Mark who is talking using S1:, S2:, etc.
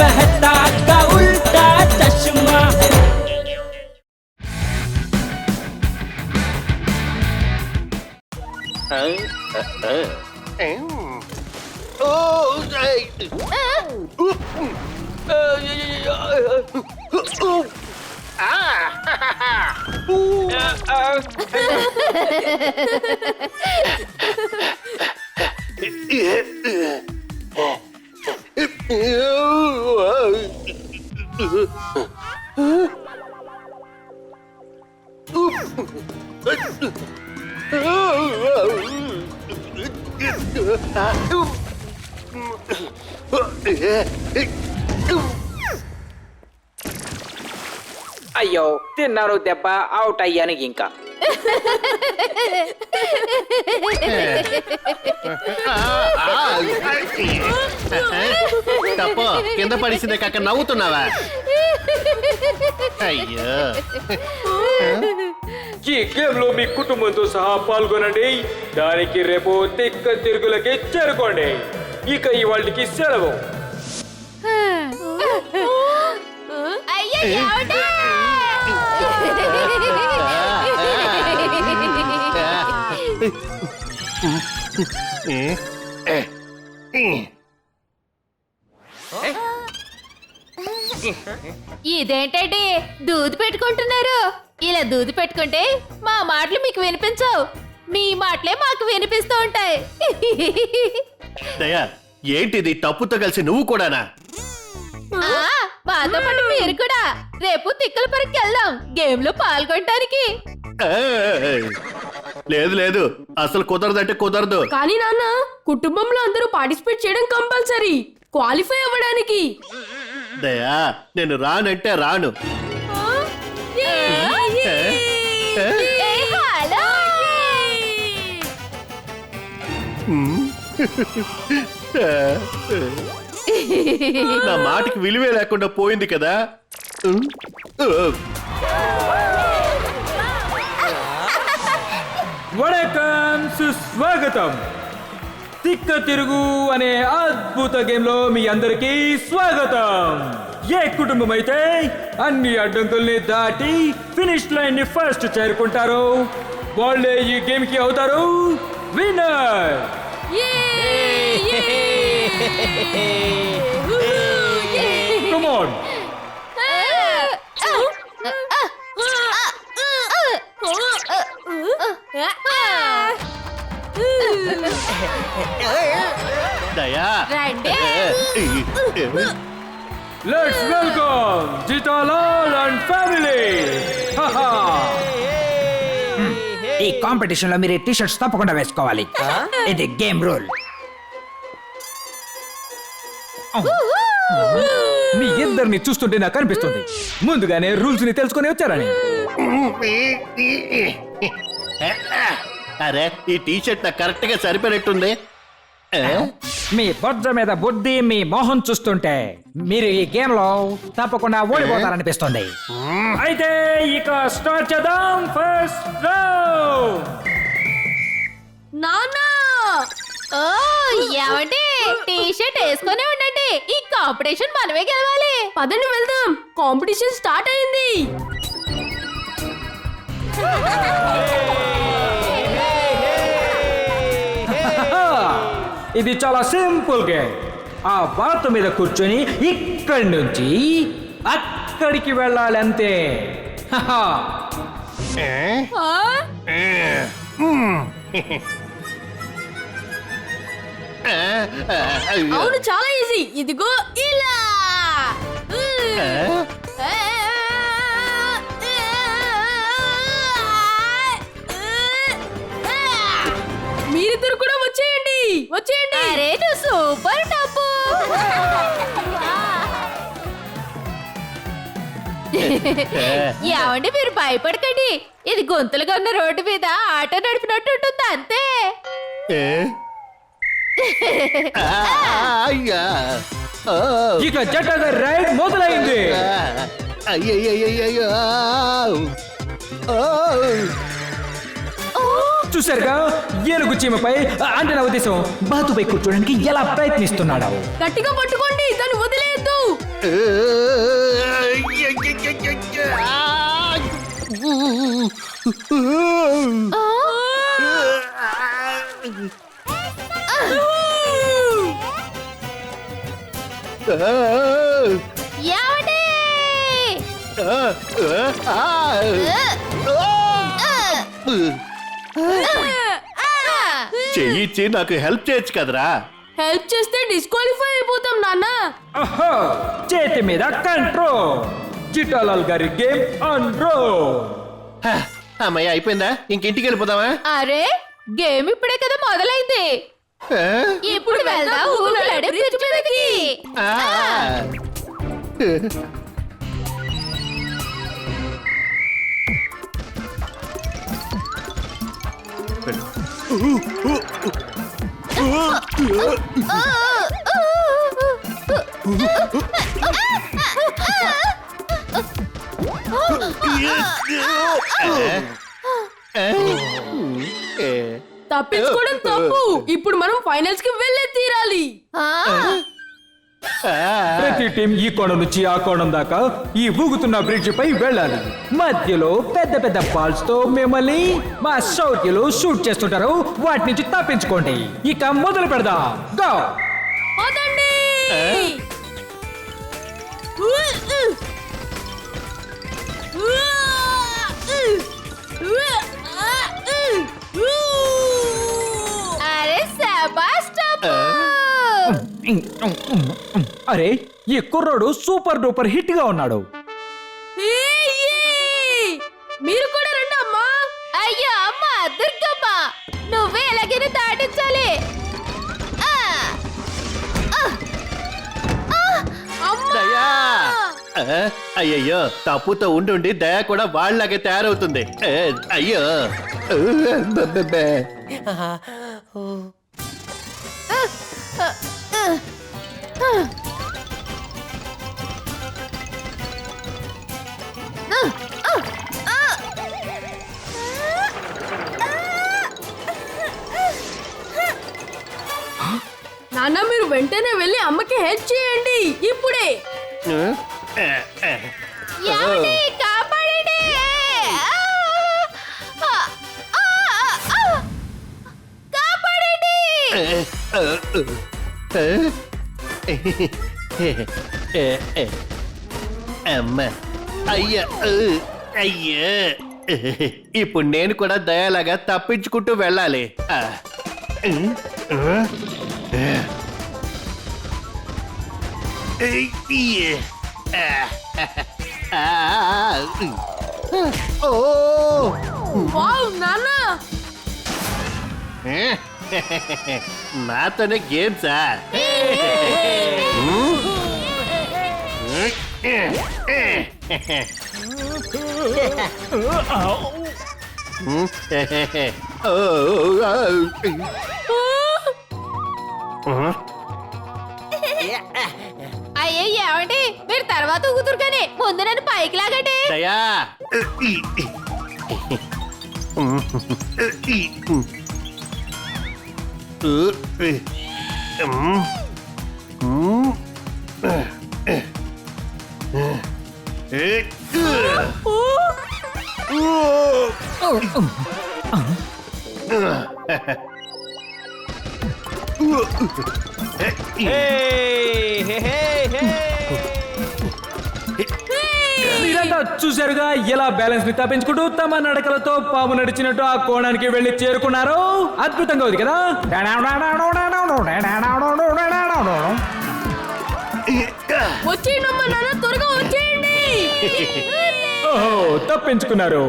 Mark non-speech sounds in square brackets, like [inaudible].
S1: मेहता का उल्टा चश्मा
S2: అయ్యో తిన్నారు దెబ్బ అవుట్ అయ్యాను ఇంకా
S3: కింద పడిసిందే కాక నవ్వుతున్నావా? అయ్యో.
S4: ఈ గేమ్లో మీ కుటుంబంతో సహా పాల్గొనండి. దానికి రేపు తిక్క తిరుగులకి చేరుకోండి. ఇక ఇవాళకి సెలవు.
S5: అయ్యో ఏమండి? ఇదేంటండి? దూది పెట్టుకుంటున్నారు. ఇలా దూది పెట్టుకుంటే మా మాటలు మీకు వినిపించవు. మీ మాటలే మాకు వినిపిస్తూ ఉంటాయి.
S3: దయా ఏంటిది? టప్పుతో కలిసి నువ్వు కూడానా?
S5: ఆ, మాతో పాటు మీరు కూడా. రేపు తిక్కల పరికి వెళ్దాం. గేమ్లో పాల్గొనడానికి
S3: ఏయ్! లేదు లేదు. అసలు కుదరదంటే కుదరదు.
S6: కానీ నాన్న కుటుంబంలో అందరూ పార్టిసిపేట్ చేయడం కంపల్సరీ. క్వాలిఫై అవ్వడానికి.
S3: దయా నేను రానంటే రాను.
S5: ఏ, హలో!
S3: నా మాటకి విలువే లేకుండా పోయింది కదా.
S4: వణకం సుస్వాగతం. తిక్క తిరుగు అనే అద్భుత గేమ్లో మీ అందరికీ స్వాగతం. ఏ కుటుంబం అయితే అన్ని అడ్డంకుల్ని దాటి ఫినిష్ లైన్ని ఫస్ట్ చేరుకుంటారో వాళ్ళే ఈ గేమ్కి అవుతారు. విన్నర్.
S3: Come on Daya.
S5: రండి.
S4: Let's welcome Jethalal and family
S2: ఈ కాంపిటీషన్లో మీరు టీ షర్ట్స్ తప్పకుండా వేసుకోవాలి. ఇది గేమ్ రూల్.
S4: మీ ఇద్దరిని చూస్తుంటే నాకు అనిపిస్తుంది. ముందుగానే రూల్స్ని తెలుసుకొని వచ్చారని.
S3: అరే ఈ టీ షర్ట్ నాకు కరెక్ట్గా సరిపోయినట్టుంది. ఏ?
S2: మీ బొజ్జ మీద బుద్ధి మీ మోహం చూస్తుంటే మీరు ఈ గేమ్లో తప్పకుండా ఓడిపోతారనిపిస్తుంది.
S4: అయితే ఇక స్టార్ట్ చేద్దాం ఫస్ట్ రౌండ్.
S6: నాన్న!
S5: ఓ ఏమండి? టీ షర్ట్ వేసుకొని ఉండండి. ఈ కాంపిటీషన్ మనమే గెలవాలి.
S6: పదండి వెళ్దాం. కాంపిటీషన్ స్టార్ట్ అయింది.
S4: ఇది చాలా సింపుల్ గేమ్ ఆ బాతు మీద కూర్చొని ఇక్కడి నుంచి అక్కడికి వెళ్ళాలి అంతే.
S6: అవును చాలా ఈజీ ఇదిగో ఇలా మీరిద్దరు
S5: నువ్వు సూపర్ టప్పు ఏమండి మీరు భయపడకండి. ఇది గొంతులుగా ఉన్న రోడ్డు మీద ఆటో నడిపినట్టు ఉంటుంది అంతే.
S3: అయ్యా.
S4: ఇక రైడ్ మొదలైంది.
S3: ఆ,
S4: చూసారుగా ఏనుగు చీమపై అంటే నా ఉద్దేశం బాతుపై కూర్చోడానికి ఎలా ప్రయత్నిస్తున్నాడు
S6: గట్టిగా పట్టుకోండి దాన్ని వదిలేయద్దు
S5: ఏమండి
S3: చెయ్యిచ్చి నాకు హెల్ప్ చేయొచ్చు కదరా.
S6: హెల్ప్ చేస్తే డిస్క్వాలిఫై అయిపోతాం నాన్న.
S2: అహో చేతి మీద కంట్రోల్.
S4: జిటాలాల్ గారి గేమ్ ఆన్ రో
S3: హ, అమ్మయ్య అయిపోయిందా? ఇంకింటికి వెళ్ళిపోదామా?
S5: అరే గేమ్ ఇప్పుడే కదా మొదలైంది.
S3: ఆ?
S5: ఇప్పుడు వెళ్దాం మీదకి
S3: ఆ.
S6: తప్పించుకోవడం తప్పు. ఇప్పుడు మనం ఫైనల్స్కి వెళ్ళే తీరాలి.
S4: టీం ఈ కోణం నుంచి ఆ కోణం దాకా ఈ ఊగుతున్న బ్రిడ్జ్ పై వెళ్ళాలి.
S2: మధ్యలో పెద్ద పెద్ద బాల్స్తో మిమ్మల్ని మా సౌర్యులు షూట్ చేస్తుంటారు. వాటి నుంచి తప్పించుకోండి. ఇక మొదలు పెడదాం. గో!
S5: అరే
S2: ఈ కుర్రోడు సూపర్ డూపర్ హిట్గా ఉన్నాడు
S6: మీరు కూడా రండి అమ్మా.
S5: అయ్యో అమ్మ దుర్గమ్మ. నువ్వే ఎలాగైనా దాటించాలి. ఆ,
S3: దయా! ఆ, అయ్యయ్యో తప్పుతో ఉండుండి దయ కూడా వాళ్ళలాగే తయారవుతుంది. అయ్యో. బెబ్బెబ్బే.
S6: నాన్న మీరు వెంటనే వెళ్ళి అమ్మకి హెల్ప్ చేయండి ఇప్పుడే.
S5: ఏమండి? కాపాడండి ఆ, ఆ, ఆ, కాపాడండి.
S3: అమ్మ [laughs] అయ్యా ఇప్పుడు నేను కూడా దయాలాగా తప్పించుకుంటూ వెళ్ళాలి. ఓ
S6: నాన్న. [laughs] [laughs]
S3: నాతోనే గేమ్సా
S5: అయ్యో ఏమండి మీరు తర్వాత ఊగుతురు కానీ ముందు నన్ను పైకి లాగండి.
S3: దయా. [laughs] [laughs] 둘, 셋, 음, 음, 에, 에, 에, 에이.
S4: మీరంతా చూశారుగా ఎలా బ్యాలెన్స్ని తప్పించుకుంటూ తమ నడకలతో పాము నడిచినట్టు ఆ కోణానికి వెళ్ళి చేరుకున్నారు. అద్భుతంగా ఉంది కదా? తప్పించుకున్నారు.